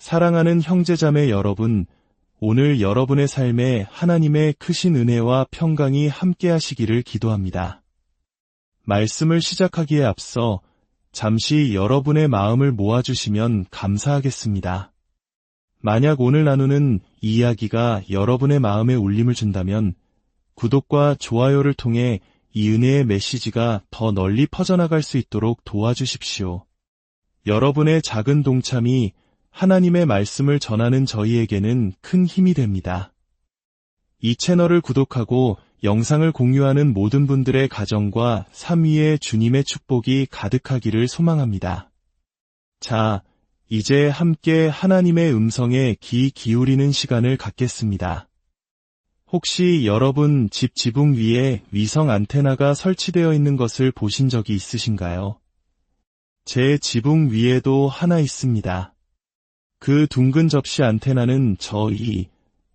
사랑하는 형제자매 여러분, 오늘 여러분의 삶에 하나님의 크신 은혜와 평강이 함께 하시기를 기도합니다. 말씀을 시작하기에 앞서 잠시 여러분의 마음을 모아주시면 감사하겠습니다. 만약 오늘 나누는 이야기가 여러분의 마음에 울림을 준다면 구독과 좋아요를 통해 이 은혜의 메시지가 더 널리 퍼져나갈 수 있도록 도와주십시오. 여러분의 작은 동참이 하나님의 말씀을 전하는 저희에게는 큰 힘이 됩니다. 이 채널을 구독하고 영상을 공유하는 모든 분들의 가정과 삶 위에 주님의 축복이 가득하기를 소망합니다. 자, 이제 함께 하나님의 음성에 귀 기울이는 시간을 갖겠습니다. 혹시 여러분 집 지붕 위에 위성 안테나가 설치되어 있는 것을 보신 적이 있으신가요? 제 지붕 위에도 하나 있습니다. 그 둥근 접시 안테나는 저희,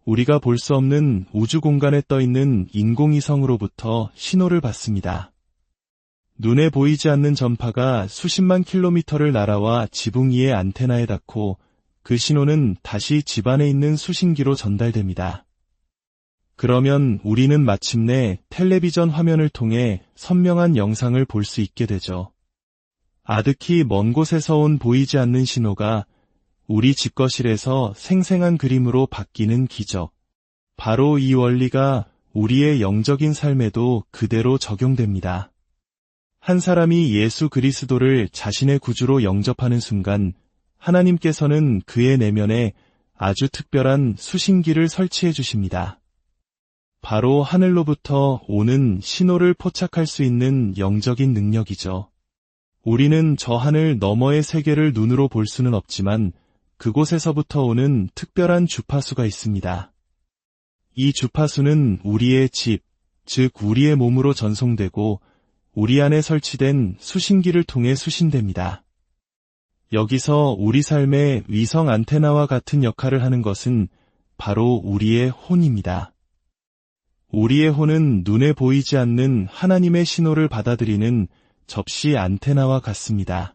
우리가 볼 수 없는 우주 공간에 떠 있는 인공위성으로부터 신호를 받습니다. 눈에 보이지 않는 전파가 수십만 킬로미터를 날아와 지붕 위의 안테나에 닿고 그 신호는 다시 집안에 있는 수신기로 전달됩니다. 그러면 우리는 마침내 텔레비전 화면을 통해 선명한 영상을 볼 수 있게 되죠. 아득히 먼 곳에서 온 보이지 않는 신호가 우리 집 거실에서 생생한 그림으로 바뀌는 기적. 바로 이 원리가 우리의 영적인 삶에도 그대로 적용됩니다. 한 사람이 예수 그리스도를 자신의 구주로 영접하는 순간 하나님께서는 그의 내면에 아주 특별한 수신기를 설치해 주십니다. 바로 하늘로부터 오는 신호를 포착할 수 있는 영적인 능력이죠. 우리는 저 하늘 너머의 세계를 눈으로 볼 수는 없지만 그곳에서부터 오는 특별한 주파수가 있습니다. 이 주파수는 우리의 집, 즉 우리의 몸으로 전송되고 우리 안에 설치된 수신기를 통해 수신됩니다. 여기서 우리 삶의 위성 안테나와 같은 역할을 하는 것은 바로 우리의 혼입니다. 우리의 혼은 눈에 보이지 않는 하나님의 신호를 받아들이는 접시 안테나와 같습니다.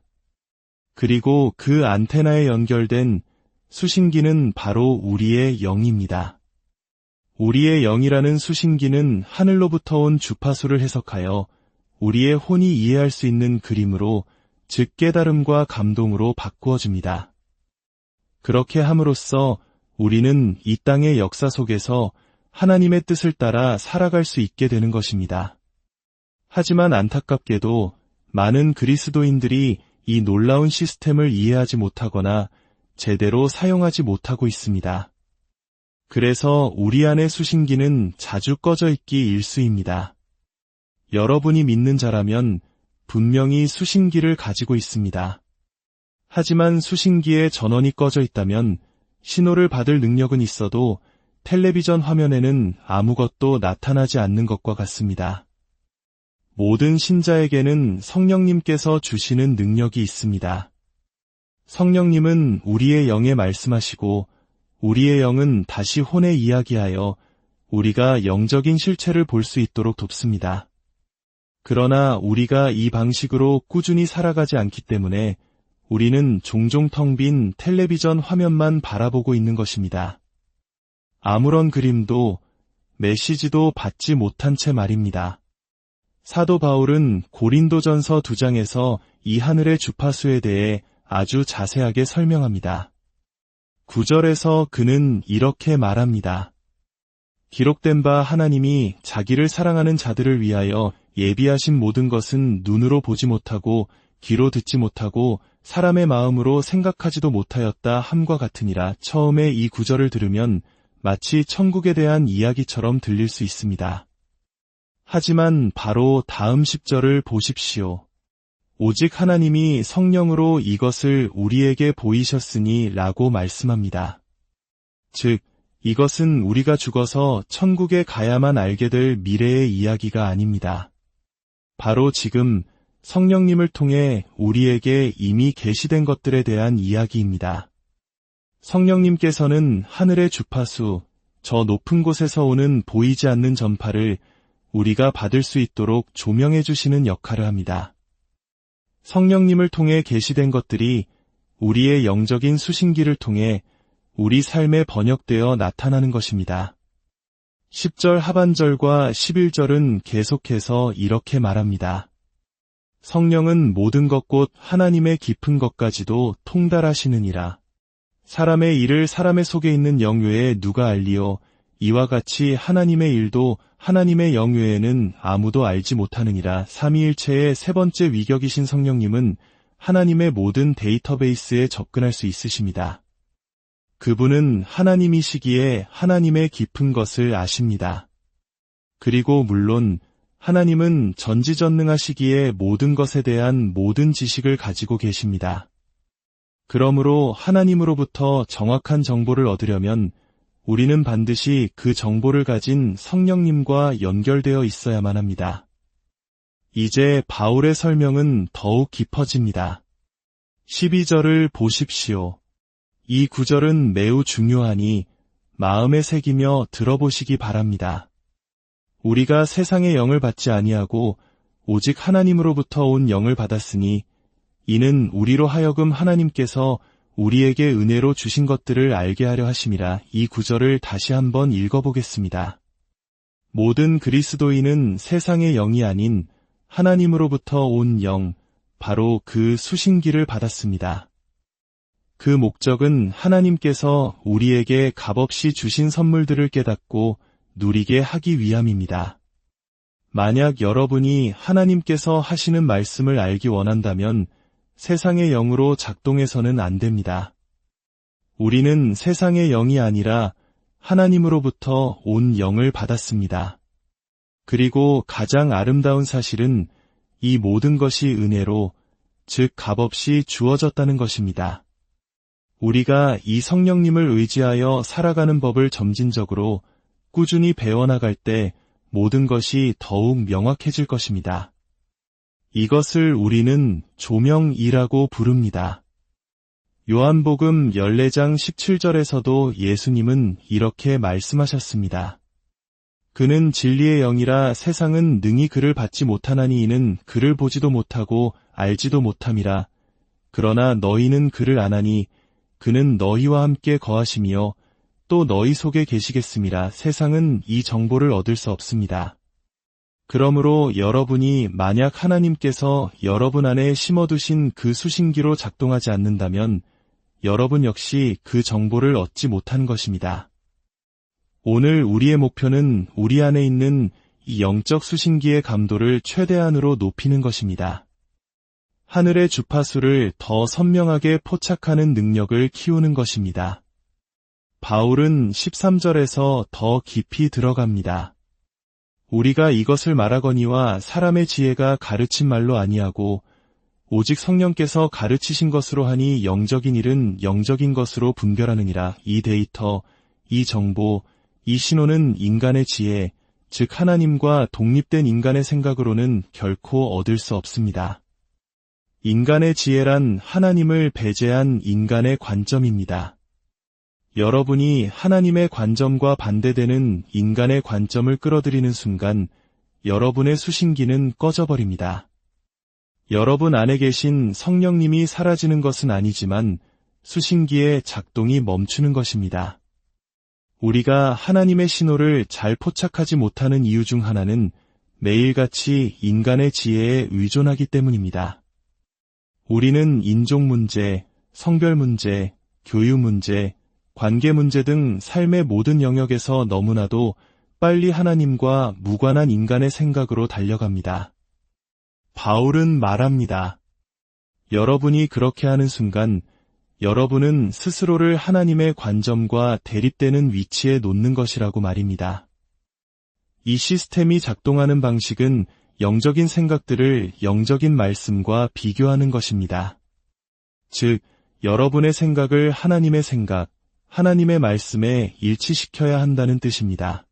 그리고 그 안테나에 연결된 수신기는 바로 우리의 영입니다. 우리의 영이라는 수신기는 하늘로부터 온 주파수를 해석하여 우리의 혼이 이해할 수 있는 그림으로 즉 깨달음과 감동으로 바꾸어 줍니다. 그렇게 함으로써 우리는 이 땅의 역사 속에서 하나님의 뜻을 따라 살아갈 수 있게 되는 것입니다. 하지만 안타깝게도 많은 그리스도인들이 이 놀라운 시스템을 이해하지 못하거나 제대로 사용하지 못하고 있습니다. 그래서 우리 안의 수신기는 자주 꺼져 있기 일수입니다. 여러분이 믿는 자라면 분명히 수신기를 가지고 있습니다. 하지만 수신기에 전원이 꺼져 있다면 신호를 받을 능력은 있어도 텔레비전 화면에는 아무것도 나타나지 않는 것과 같습니다. 모든 신자에게는 성령님께서 주시는 능력이 있습니다. 성령님은 우리의 영에 말씀하시고 우리의 영은 다시 혼에 이야기하여 우리가 영적인 실체를 볼 수 있도록 돕습니다. 그러나 우리가 이 방식으로 꾸준히 살아가지 않기 때문에 우리는 종종 텅 빈 텔레비전 화면만 바라보고 있는 것입니다. 아무런 그림도 메시지도 받지 못한 채 말입니다. 사도 바울은 고린도전서 2장에서 이 하늘의 주파수에 대해 아주 자세하게 설명합니다. 9절에서 그는 이렇게 말합니다. 기록된 바 하나님이 자기를 사랑하는 자들을 위하여 예비하신 모든 것은 눈으로 보지 못하고 귀로 듣지 못하고 사람의 마음으로 생각하지도 못하였다 함과 같으니라 처음에 이 구절을 들으면 마치 천국에 대한 이야기처럼 들릴 수 있습니다. 하지만 바로 다음 10절을 보십시오. 오직 하나님이 성령으로 이것을 우리에게 보이셨으니 라고 말씀합니다. 즉, 이것은 우리가 죽어서 천국에 가야만 알게 될 미래의 이야기가 아닙니다. 바로 지금 성령님을 통해 우리에게 이미 계시된 것들에 대한 이야기입니다. 성령님께서는 하늘의 주파수, 저 높은 곳에서 오는 보이지 않는 전파를 우리가 받을 수 있도록 조명해 주시는 역할을 합니다. 성령님을 통해 계시된 것들이 우리의 영적인 수신기를 통해 우리 삶에 번역되어 나타나는 것입니다. 10절 하반절과 11절은 계속해서 이렇게 말합니다. 성령은 모든 것 곧 하나님의 깊은 것까지도 통달하시느니라. 사람의 일을 사람의 속에 있는 영외에 누가 알리요 이와 같이 하나님의 일도 하나님의 영외에는 아무도 알지 못하느니라. 삼위일체의 세 번째 위격이신 성령님은 하나님의 모든 데이터베이스에 접근할 수 있으십니다. 그분은 하나님이시기에 하나님의 깊은 것을 아십니다. 그리고 물론 하나님은 전지전능하시기에 모든 것에 대한 모든 지식을 가지고 계십니다. 그러므로 하나님으로부터 정확한 정보를 얻으려면 우리는 반드시 그 정보를 가진 성령님과 연결되어 있어야만 합니다. 이제 바울의 설명은 더욱 깊어집니다. 12절을 보십시오. 이 구절은 매우 중요하니 마음에 새기며 들어보시기 바랍니다. 우리가 세상의 영을 받지 아니하고 오직 하나님으로부터 온 영을 받았으니 이는 우리로 하여금 하나님께서 우리에게 은혜로 주신 것들을 알게 하려 하심이라 이 구절을 다시 한번 읽어보겠습니다. 모든 그리스도인은 세상의 영이 아닌 하나님으로부터 온 영, 바로 그 수신기를 받았습니다. 그 목적은 하나님께서 우리에게 값없이 주신 선물들을 깨닫고 누리게 하기 위함입니다. 만약 여러분이 하나님께서 하시는 말씀을 알기 원한다면 세상의 영으로 작동해서는 안 됩니다. 우리는 세상의 영이 아니라 하나님으로부터 온 영을 받았습니다. 그리고 가장 아름다운 사실은 이 모든 것이 은혜로, 즉 값없이 주어졌다는 것입니다. 우리가 이 성령님을 의지하여 살아가는 법을 점진적으로 꾸준히 배워나갈 때 모든 것이 더욱 명확해질 것입니다. 이것을 우리는 조명이라고 부릅니다. 요한복음 14장 17절에서도 예수님은 이렇게 말씀하셨습니다. 그는 진리의 영이라 세상은 능히 그를 받지 못하나니 이는 그를 보지도 못하고 알지도 못함이라. 그러나 너희는 그를 아나니 그는 너희와 함께 거하시며 또 너희 속에 계시겠습니다. 세상은 이 정보를 얻을 수 없습니다. 그러므로 여러분이 만약 하나님께서 여러분 안에 심어두신 그 수신기로 작동하지 않는다면 여러분 역시 그 정보를 얻지 못한 것입니다. 오늘 우리의 목표는 우리 안에 있는 이 영적 수신기의 감도를 최대한으로 높이는 것입니다. 하늘의 주파수를 더 선명하게 포착하는 능력을 키우는 것입니다. 바울은 13절에서 더 깊이 들어갑니다. 우리가 이것을 말하거니와 사람의 지혜가 가르친 말로 아니하고 오직 성령께서 가르치신 것으로 하니 영적인 일은 영적인 것으로 분별하느니라 이 데이터, 이 정보, 이 신호는 인간의 지혜, 즉 하나님과 독립된 인간의 생각으로는 결코 얻을 수 없습니다. 인간의 지혜란 하나님을 배제한 인간의 관점입니다. 여러분이 하나님의 관점과 반대되는 인간의 관점을 끌어들이는 순간 여러분의 수신기는 꺼져버립니다. 여러분 안에 계신 성령님이 사라지는 것은 아니지만 수신기의 작동이 멈추는 것입니다. 우리가 하나님의 신호를 잘 포착하지 못하는 이유 중 하나는 매일같이 인간의 지혜에 의존하기 때문입니다. 우리는 인종 문제, 성별 문제, 교육 문제, 관계 문제 등 삶의 모든 영역에서 너무나도 빨리 하나님과 무관한 인간의 생각으로 달려갑니다. 바울은 말합니다. 여러분이 그렇게 하는 순간 여러분은 스스로를 하나님의 관점과 대립되는 위치에 놓는 것이라고 말입니다. 이 시스템이 작동하는 방식은 영적인 생각들을 영적인 말씀과 비교하는 것입니다. 즉, 여러분의 생각을 하나님의 생각, 하나님의 말씀에 일치시켜야 한다는 뜻입니다.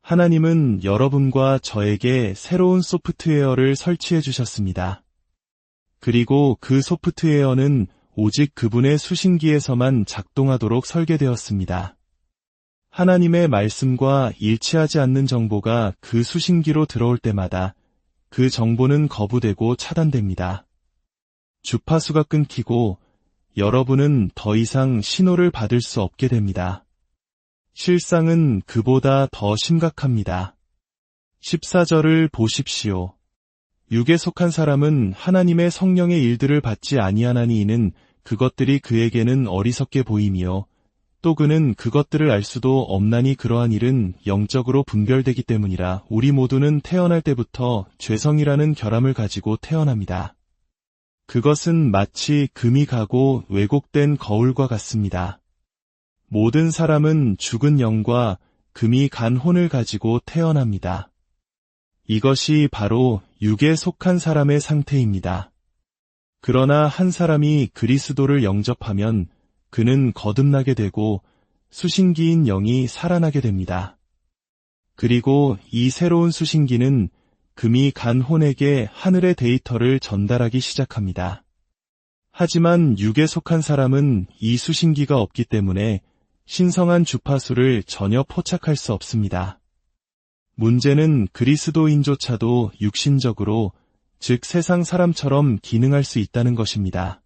하나님은 여러분과 저에게 새로운 소프트웨어를 설치해 주셨습니다. 그리고 그 소프트웨어는 오직 그분의 수신기에서만 작동하도록 설계되었습니다. 하나님의 말씀과 일치하지 않는 정보가 그 수신기로 들어올 때마다 그 정보는 거부되고 차단됩니다. 주파수가 끊기고 여러분은 더 이상 신호를 받을 수 없게 됩니다. 실상은 그보다 더 심각합니다. 14절을 보십시오. 육에 속한 사람은 하나님의 성령의 일들을 받지 아니하나니 이는 그것들이 그에게는 어리석게 보임이요. 또 그는 그것들을 알 수도 없나니 그러한 일은 영적으로 분별되기 때문이라 우리 모두는 태어날 때부터 죄성이라는 결함을 가지고 태어납니다. 그것은 마치 금이 가고 왜곡된 거울과 같습니다. 모든 사람은 죽은 영과 금이 간 혼을 가지고 태어납니다. 이것이 바로 육에 속한 사람의 상태입니다. 그러나 한 사람이 그리스도를 영접하면 그는 거듭나게 되고 수신기인 영이 살아나게 됩니다. 그리고 이 새로운 수신기는 금이 간 혼에게 하늘의 데이터를 전달하기 시작합니다. 하지만 육에 속한 사람은 이 수신기가 없기 때문에 신성한 주파수를 전혀 포착할 수 없습니다. 문제는 그리스도인조차도 육신적으로, 즉 세상 사람처럼 기능할 수 있다는 것입니다.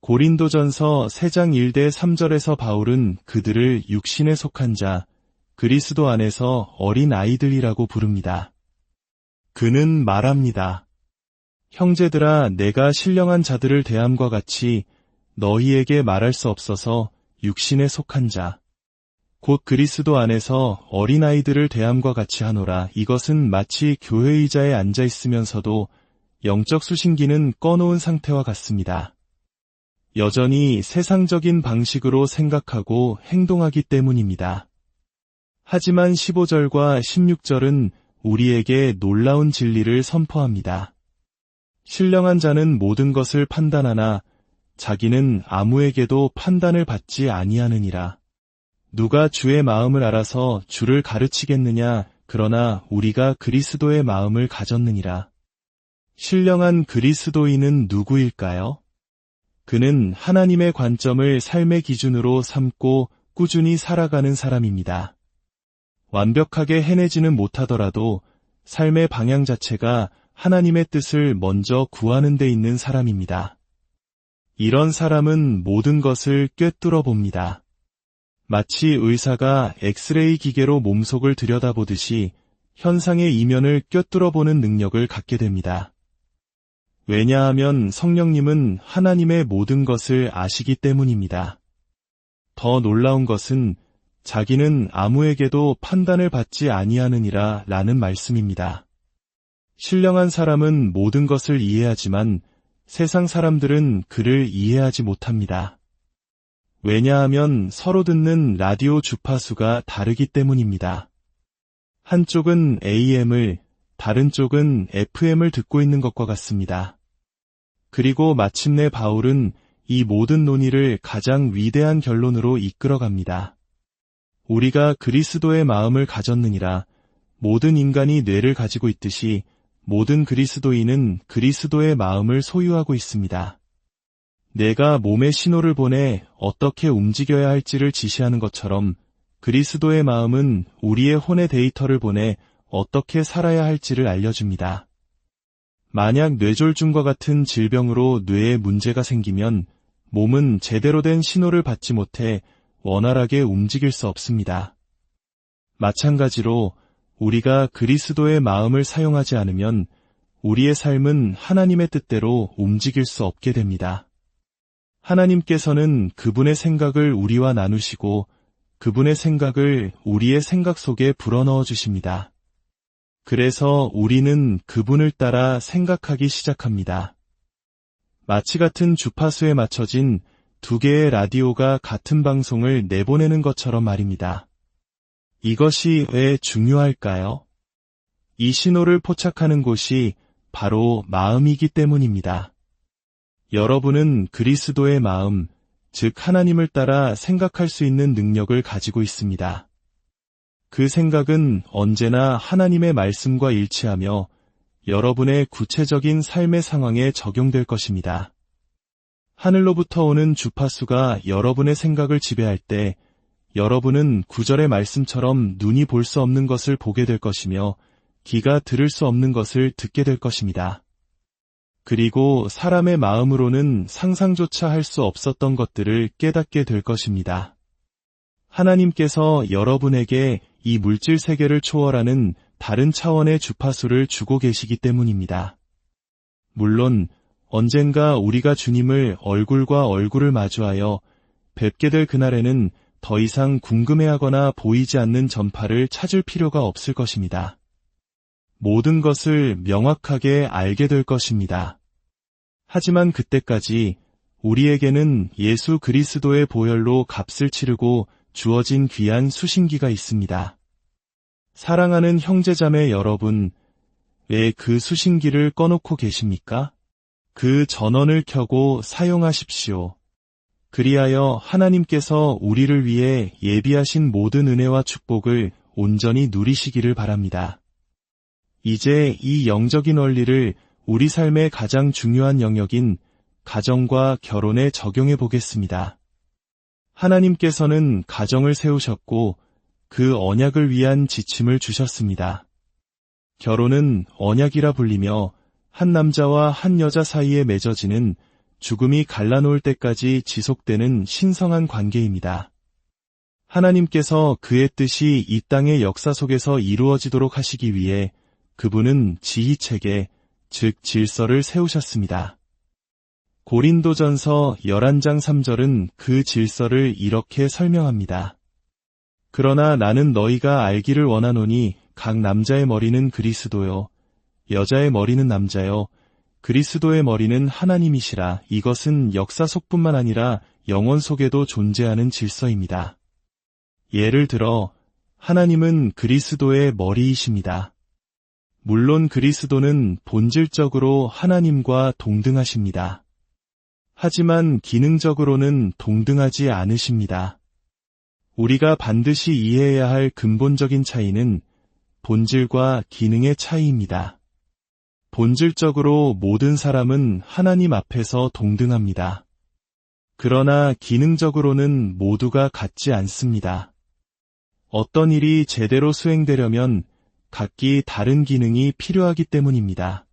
고린도전서 3장 1대 3절에서 바울은 그들을 육신에 속한 자, 그리스도 안에서 어린 아이들이라고 부릅니다. 그는 말합니다. 형제들아 내가 신령한 자들을 대함과 같이 너희에게 말할 수 없어서 육신에 속한 자, 곧 그리스도 안에서 어린아이들을 대함과 같이 하노라 이것은 마치 교회 의자에 앉아 있으면서도 영적 수신기는 꺼놓은 상태와 같습니다. 여전히 세상적인 방식으로 생각하고 행동하기 때문입니다. 하지만 15절과 16절은 우리에게 놀라운 진리를 선포합니다. 신령한 자는 모든 것을 판단하나 자기는 아무에게도 판단을 받지 아니하느니라. 누가 주의 마음을 알아서 주를 가르치겠느냐 그러나 우리가 그리스도의 마음을 가졌느니라. 신령한 그리스도인은 누구일까요? 그는 하나님의 관점을 삶의 기준으로 삼고 꾸준히 살아가는 사람입니다. 완벽하게 해내지는 못하더라도 삶의 방향 자체가 하나님의 뜻을 먼저 구하는 데 있는 사람입니다. 이런 사람은 모든 것을 꿰뚫어 봅니다. 마치 의사가 엑스레이 기계로 몸속을 들여다보듯이 현상의 이면을 꿰뚫어 보는 능력을 갖게 됩니다. 왜냐하면 성령님은 하나님의 모든 것을 아시기 때문입니다. 더 놀라운 것은 자기는 아무에게도 판단을 받지 아니하느니라 라는 말씀입니다. 신령한 사람은 모든 것을 이해하지만 세상 사람들은 그를 이해하지 못합니다. 왜냐하면 서로 듣는 라디오 주파수가 다르기 때문입니다. 한쪽은 AM을, 다른 쪽은 FM을 듣고 있는 것과 같습니다. 그리고 마침내 바울은 이 모든 논의를 가장 위대한 결론으로 이끌어갑니다. 우리가 그리스도의 마음을 가졌느니라 모든 인간이 뇌를 가지고 있듯이 모든 그리스도인은 그리스도의 마음을 소유하고 있습니다. 내가 몸에 신호를 보내 어떻게 움직여야 할지를 지시하는 것처럼 그리스도의 마음은 우리의 혼의 데이터를 보내 어떻게 살아야 할지를 알려줍니다. 만약 뇌졸중과 같은 질병으로 뇌에 문제가 생기면 몸은 제대로 된 신호를 받지 못해 원활하게 움직일 수 없습니다. 마찬가지로 우리가 그리스도의 마음을 사용하지 않으면 우리의 삶은 하나님의 뜻대로 움직일 수 없게 됩니다. 하나님께서는 그분의 생각을 우리와 나누시고 그분의 생각을 우리의 생각 속에 불어넣어 주십니다. 그래서 우리는 그분을 따라 생각하기 시작합니다. 마치 같은 주파수에 맞춰진 두 개의 라디오가 같은 방송을 내보내는 것처럼 말입니다. 이것이 왜 중요할까요? 이 신호를 포착하는 곳이 바로 마음이기 때문입니다. 여러분은 그리스도의 마음, 즉 하나님을 따라 생각할 수 있는 능력을 가지고 있습니다. 그 생각은 언제나 하나님의 말씀과 일치하며 여러분의 구체적인 삶의 상황에 적용될 것입니다. 하늘로부터 오는 주파수가 여러분의 생각을 지배할 때 여러분은 구절의 말씀처럼 눈이 볼 수 없는 것을 보게 될 것이며 귀가 들을 수 없는 것을 듣게 될 것입니다. 그리고 사람의 마음으로는 상상조차 할 수 없었던 것들을 깨닫게 될 것입니다. 하나님께서 여러분에게 이 물질 세계를 초월하는 다른 차원의 주파수를 주고 계시기 때문입니다. 물론 언젠가 우리가 주님을 얼굴과 얼굴을 마주하여 뵙게 될 그날에는 더 이상 궁금해하거나 보이지 않는 전파를 찾을 필요가 없을 것입니다. 모든 것을 명확하게 알게 될 것입니다. 하지만 그때까지 우리에게는 예수 그리스도의 보혈로 값을 치르고 주어진 귀한 수신기가 있습니다. 사랑하는 형제자매 여러분, 왜 그 수신기를 꺼놓고 계십니까? 그 전원을 켜고 사용하십시오. 그리하여 하나님께서 우리를 위해 예비하신 모든 은혜와 축복을 온전히 누리시기를 바랍니다. 이제 이 영적인 원리를 우리 삶의 가장 중요한 영역인 가정과 결혼에 적용해 보겠습니다. 하나님께서는 가정을 세우셨고 그 언약을 위한 지침을 주셨습니다. 결혼은 언약이라 불리며 한 남자와 한 여자 사이에 맺어지는 죽음이 갈라놓을 때까지 지속되는 신성한 관계입니다. 하나님께서 그의 뜻이 이 땅의 역사 속에서 이루어지도록 하시기 위해 그분은 지휘체계, 즉 질서를 세우셨습니다. 고린도전서 11장 3절은 그 질서를 이렇게 설명합니다. 그러나 나는 너희가 알기를 원하노니 각 남자의 머리는 그리스도요, 여자의 머리는 남자요, 그리스도의 머리는 하나님이시라 이것은 역사 속뿐만 아니라 영원 속에도 존재하는 질서입니다. 예를 들어, 하나님은 그리스도의 머리이십니다. 물론 그리스도는 본질적으로 하나님과 동등하십니다. 하지만 기능적으로는 동등하지 않으십니다. 우리가 반드시 이해해야 할 근본적인 차이는 본질과 기능의 차이입니다. 본질적으로 모든 사람은 하나님 앞에서 동등합니다. 그러나 기능적으로는 모두가 같지 않습니다. 어떤 일이 제대로 수행되려면 각기 다른 기능이 필요하기 때문입니다.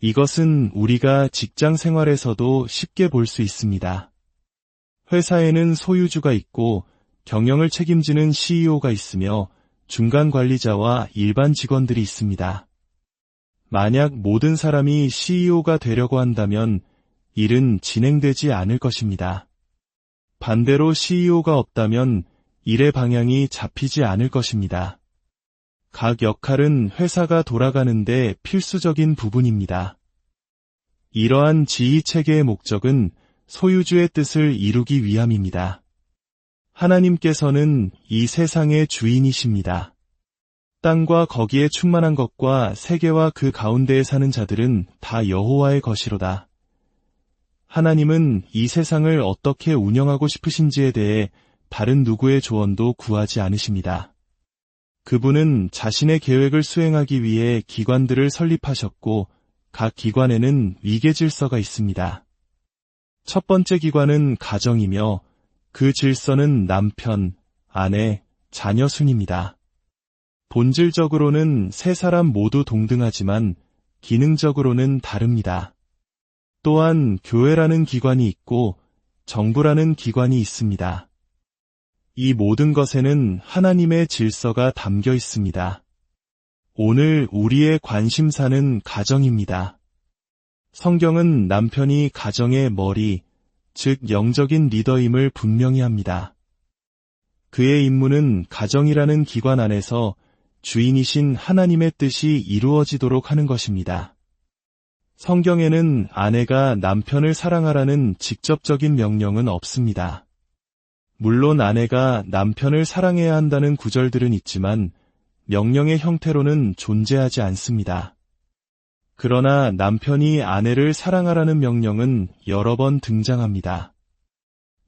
이것은 우리가 직장 생활에서도 쉽게 볼 수 있습니다. 회사에는 소유주가 있고 경영을 책임지는 CEO가 있으며 중간 관리자와 일반 직원들이 있습니다. 만약 모든 사람이 CEO가 되려고 한다면 일은 진행되지 않을 것입니다. 반대로 CEO가 없다면 일의 방향이 잡히지 않을 것입니다. 각 역할은 회사가 돌아가는데 필수적인 부분입니다. 이러한 지휘 체계의 목적은 소유주의 뜻을 이루기 위함입니다. 하나님께서는 이 세상의 주인이십니다. 땅과 거기에 충만한 것과 세계와 그 가운데에 사는 자들은 다 여호와의 것이로다. 하나님은 이 세상을 어떻게 운영하고 싶으신지에 대해 다른 누구의 조언도 구하지 않으십니다. 그분은 자신의 계획을 수행하기 위해 기관들을 설립하셨고 각 기관에는 위계 질서가 있습니다. 첫 번째 기관은 가정이며 그 질서는 남편, 아내, 자녀 순입니다. 본질적으로는 세 사람 모두 동등하지만 기능적으로는 다릅니다. 또한 교회라는 기관이 있고 정부라는 기관이 있습니다. 이 모든 것에는 하나님의 질서가 담겨 있습니다. 오늘 우리의 관심사는 가정입니다. 성경은 남편이 가정의 머리, 즉 영적인 리더임을 분명히 합니다. 그의 임무는 가정이라는 기관 안에서 주인이신 하나님의 뜻이 이루어지도록 하는 것입니다. 성경에는 아내가 남편을 사랑하라는 직접적인 명령은 없습니다. 물론 아내가 남편을 사랑해야 한다는 구절들은 있지만 명령의 형태로는 존재하지 않습니다. 그러나 남편이 아내를 사랑하라는 명령은 여러 번 등장합니다.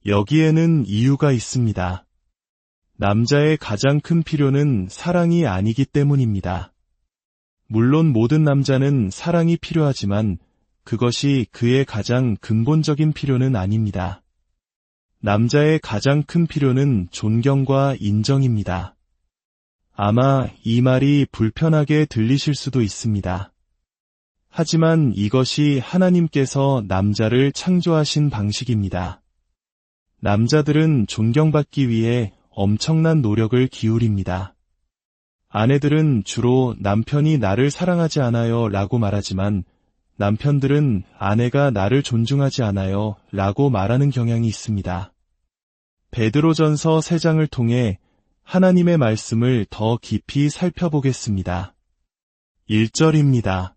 여기에는 이유가 있습니다. 남자의 가장 큰 필요는 사랑이 아니기 때문입니다. 물론 모든 남자는 사랑이 필요하지만 그것이 그의 가장 근본적인 필요는 아닙니다. 남자의 가장 큰 필요는 존경과 인정입니다. 아마 이 말이 불편하게 들리실 수도 있습니다. 하지만 이것이 하나님께서 남자를 창조하신 방식입니다. 남자들은 존경받기 위해 엄청난 노력을 기울입니다. 아내들은 주로 남편이 나를 사랑하지 않아요 라고 말하지만 남편들은 아내가 나를 존중하지 않아요 라고 말하는 경향이 있습니다. 베드로전서 3장을 통해 하나님의 말씀을 더 깊이 살펴보겠습니다. 1절입니다.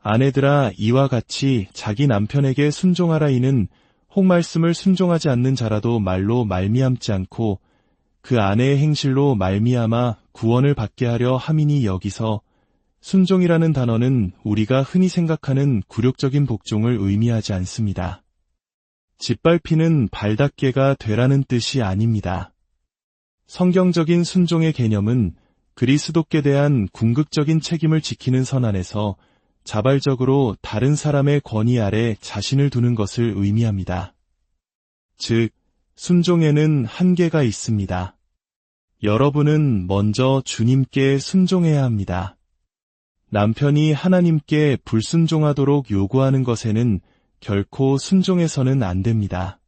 아내들아 이와 같이 자기 남편에게 순종하라 이는 혹 말씀을 순종하지 않는 자라도 말로 말미암지 않고 그 아내의 행실로 말미암아 구원을 받게 하려 함이니 여기서 순종이라는 단어는 우리가 흔히 생각하는 굴욕적인 복종을 의미하지 않습니다. 짓밟히는 발닦개가 되라는 뜻이 아닙니다. 성경적인 순종의 개념은 그리스도께 대한 궁극적인 책임을 지키는 선 안에서 자발적으로 다른 사람의 권위 아래 자신을 두는 것을 의미합니다. 즉, 순종에는 한계가 있습니다. 여러분은 먼저 주님께 순종해야 합니다. 남편이 하나님께 불순종하도록 요구하는 것에는 결코 순종해서는 안 됩니다.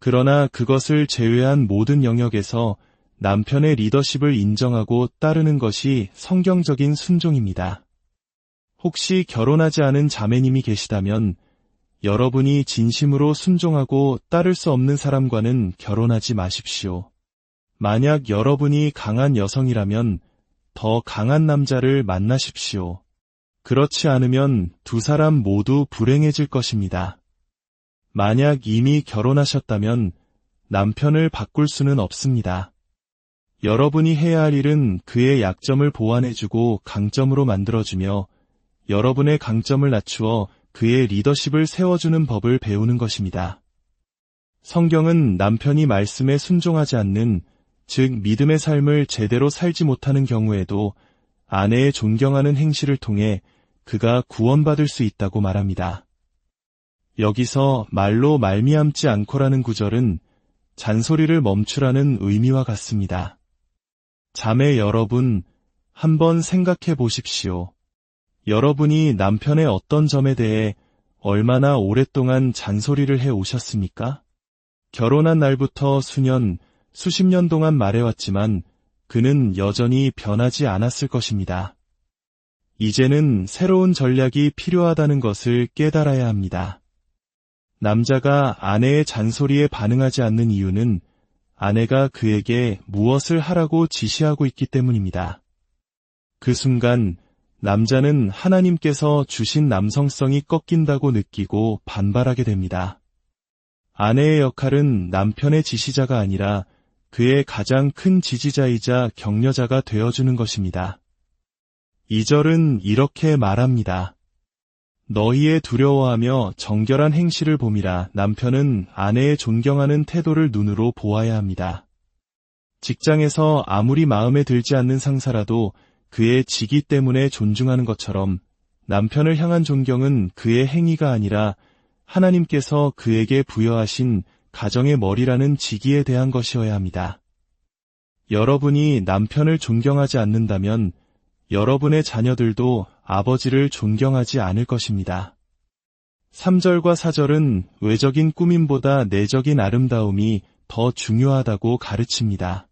그러나 그것을 제외한 모든 영역에서 남편의 리더십을 인정하고 따르는 것이 성경적인 순종입니다. 혹시 결혼하지 않은 자매님이 계시다면 여러분이 진심으로 순종하고 따를 수 없는 사람과는 결혼하지 마십시오. 만약 여러분이 강한 여성이라면 더 강한 남자를 만나십시오. 그렇지 않으면 두 사람 모두 불행해질 것입니다. 만약 이미 결혼하셨다면 남편을 바꿀 수는 없습니다. 여러분이 해야 할 일은 그의 약점을 보완해주고 강점으로 만들어주며 여러분의 강점을 낮추어 그의 리더십을 세워주는 법을 배우는 것입니다. 성경은 남편이 말씀에 순종하지 않는, 즉 믿음의 삶을 제대로 살지 못하는 경우에도 아내의 존경하는 행실을 통해 그가 구원받을 수 있다고 말합니다. 여기서 말로 말미암지 않고라는 구절은 잔소리를 멈추라는 의미와 같습니다. 자매 여러분, 한번 생각해 보십시오. 여러분이 남편의 어떤 점에 대해 얼마나 오랫동안 잔소리를 해 오셨습니까? 결혼한 날부터 수년, 수십 년 동안 말해왔지만 그는 여전히 변하지 않았을 것입니다. 이제는 새로운 전략이 필요하다는 것을 깨달아야 합니다. 남자가 아내의 잔소리에 반응하지 않는 이유는 아내가 그에게 무엇을 하라고 지시하고 있기 때문입니다. 그 순간 남자는 하나님께서 주신 남성성이 꺾인다고 느끼고 반발하게 됩니다. 아내의 역할은 남편의 지시자가 아니라 그의 가장 큰 지지자이자 격려자가 되어주는 것입니다. 2절은 이렇게 말합니다. 너희의 두려워하며 정결한 행실을 봄이라 남편은 아내의 존경하는 태도를 눈으로 보아야 합니다. 직장에서 아무리 마음에 들지 않는 상사라도 그의 직위 때문에 존중하는 것처럼 남편을 향한 존경은 그의 행위가 아니라 하나님께서 그에게 부여하신 가정의 머리라는 직위에 대한 것이어야 합니다. 여러분이 남편을 존경하지 않는다면 여러분의 자녀들도 아버지를 존경하지 않을 것입니다. 3절과 4절은 외적인 꾸밈보다 내적인 아름다움이 더 중요하다고 가르칩니다.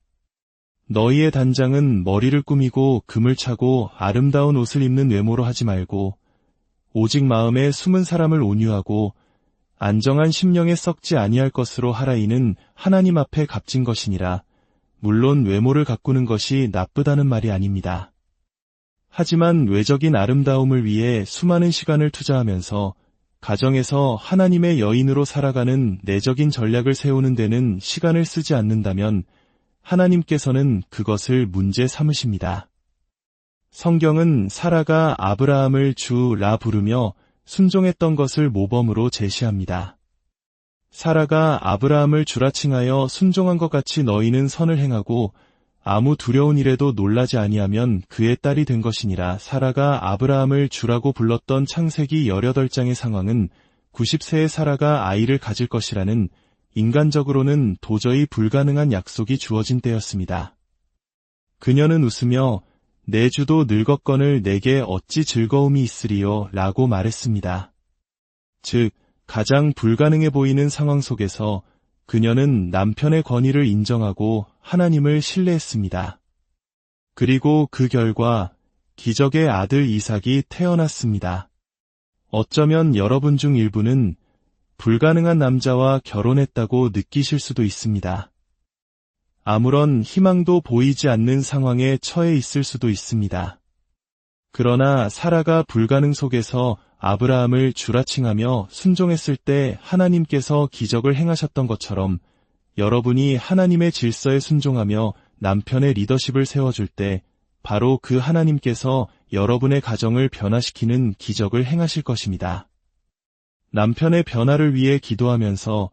너희의 단장은 머리를 꾸미고 금을 차고 아름다운 옷을 입는 외모로 하지 말고 오직 마음에 숨은 사람을 온유하고 안정한 심령에 썩지 아니할 것으로 하라 이는 하나님 앞에 값진 것이니라. 물론 외모를 가꾸는 것이 나쁘다는 말이 아닙니다. 하지만 외적인 아름다움을 위해 수많은 시간을 투자하면서 가정에서 하나님의 여인으로 살아가는 내적인 전략을 세우는 데는 시간을 쓰지 않는다면 하나님께서는 그것을 문제 삼으십니다. 성경은 사라가 아브라함을 주라 부르며 순종했던 것을 모범으로 제시합니다. 사라가 아브라함을 주라 칭하여 순종한 것 같이 너희는 선을 행하고 아무 두려운 일에도 놀라지 아니하면 그의 딸이 된 것이니라 사라가 아브라함을 주라고 불렀던 창세기 18장의 상황은 90세의 사라가 아이를 가질 것이라는 인간적으로는 도저히 불가능한 약속이 주어진 때였습니다. 그녀는 웃으며 내 주도 늙었건을 내게 어찌 즐거움이 있으리요 라고 말했습니다. 즉, 가장 불가능해 보이는 상황 속에서 그녀는 남편의 권위를 인정하고 하나님을 신뢰했습니다. 그리고 그 결과 기적의 아들 이삭이 태어났습니다. 어쩌면 여러분 중 일부는 불가능한 남자와 결혼했다고 느끼실 수도 있습니다. 아무런 희망도 보이지 않는 상황에 처해 있을 수도 있습니다. 그러나 사라가 불가능 속에서 아브라함을 주라칭하며 순종했을 때 하나님께서 기적을 행하셨던 것처럼 여러분이 하나님의 질서에 순종하며 남편의 리더십을 세워줄 때 바로 그 하나님께서 여러분의 가정을 변화시키는 기적을 행하실 것입니다. 남편의 변화를 위해 기도하면서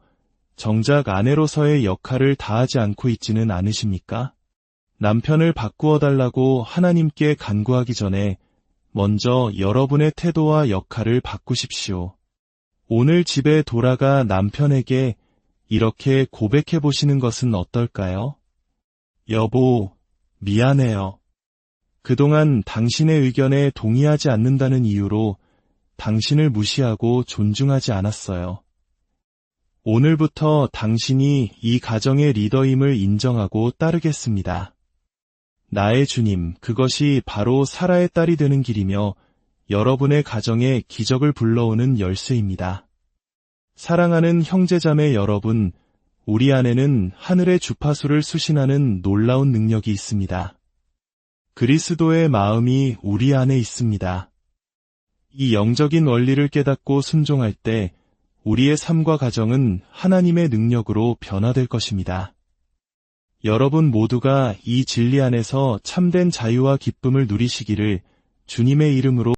정작 아내로서의 역할을 다하지 않고 있지는 않으십니까? 남편을 바꾸어 달라고 하나님께 간구하기 전에 먼저 여러분의 태도와 역할을 바꾸십시오. 오늘 집에 돌아가 남편에게 이렇게 고백해 보시는 것은 어떨까요? 여보, 미안해요. 그동안 당신의 의견에 동의하지 않는다는 이유로 당신을 무시하고 존중하지 않았어요. 오늘부터 당신이 이 가정의 리더임을 인정하고 따르겠습니다. 나의 주님, 그것이 바로 사라의 딸이 되는 길이며 여러분의 가정에 기적을 불러오는 열쇠입니다. 사랑하는 형제자매 여러분, 우리 안에는 하늘의 주파수를 수신하는 놀라운 능력이 있습니다. 그리스도의 마음이 우리 안에 있습니다. 이 영적인 원리를 깨닫고 순종할 때 우리의 삶과 가정은 하나님의 능력으로 변화될 것입니다. 여러분 모두가 이 진리 안에서 참된 자유와 기쁨을 누리시기를 주님의 이름으로